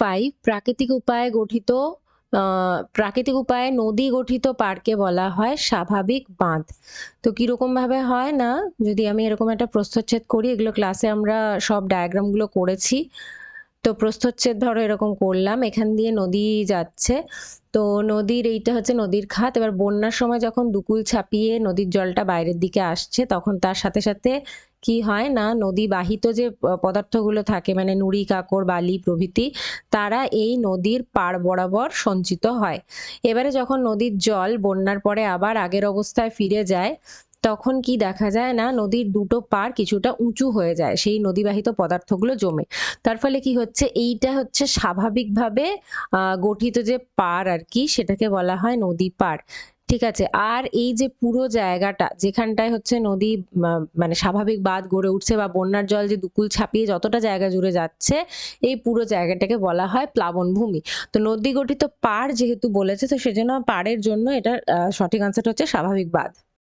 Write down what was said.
Five প্রাকৃতিক উপায়ে গঠিত প্রাকৃতিক উপায়ে নদী গঠিত পার্কে বলা হয় স্বাভাবিক বাঁধ। তো কীরকম ভাবে হয় না? যদি আমি এরকম একটা প্রস্থচ্ছেদ করি, এগুলো ক্লাসে আমরা সব ডায়াগ্রামগুলো করেছি। তো প্রস্থচ্ছেদ ধরো এরকম করলাম, এখান দিয়ে নদী যাচ্ছে। তো নদীর এইটা হচ্ছে নদীর খাত। এবার বন্যার সময় যখন দুকুল ছাপিয়ে নদীর জলটা বাইরের দিকে আসছে, তখন তার সাথে সাথে কি হয় না নদী বাহিত যে পদার্থগুলো থাকে মানে নুড়ি কাকড় বালি প্রভৃতি, তারা এই নদীর পাড় বরাবর সঞ্চিত হয়। এবারে যখন নদীর জল বন্যার পরে আবার আগের অবস্থায় ফিরে যায় তখন কি দেখা যায় না, নদীর দুটো পাড় কিছুটা উঁচু হয়ে যায়, সেই নদীবাহিত পদার্থগুলো জমে। তার ফলে কি হচ্ছে, এইটা হচ্ছে স্বাভাবিকভাবে গঠিত যে পাড় আর কি, সেটাকে বলা হয় নদী পাড়। ঠিক আছে, আর এই যে পুরো জায়গাটা, যেখানটায় হচ্ছে নদী মানে স্বাভাবিক বাঁধ গড়ে উঠছে বা বন্যার জল যে দুকুল ছাপিয়ে যতটা জায়গা জুড়ে যাচ্ছে, এই পুরো জায়গাটাকে বলা হয় প্লাবন ভূমি। তো নদী গঠিত পাড় যেহেতু বলেছে, তো সেজন্য পাড়ের জন্য এটা সঠিক আনসারটা হচ্ছে স্বাভাবিক বাঁধ।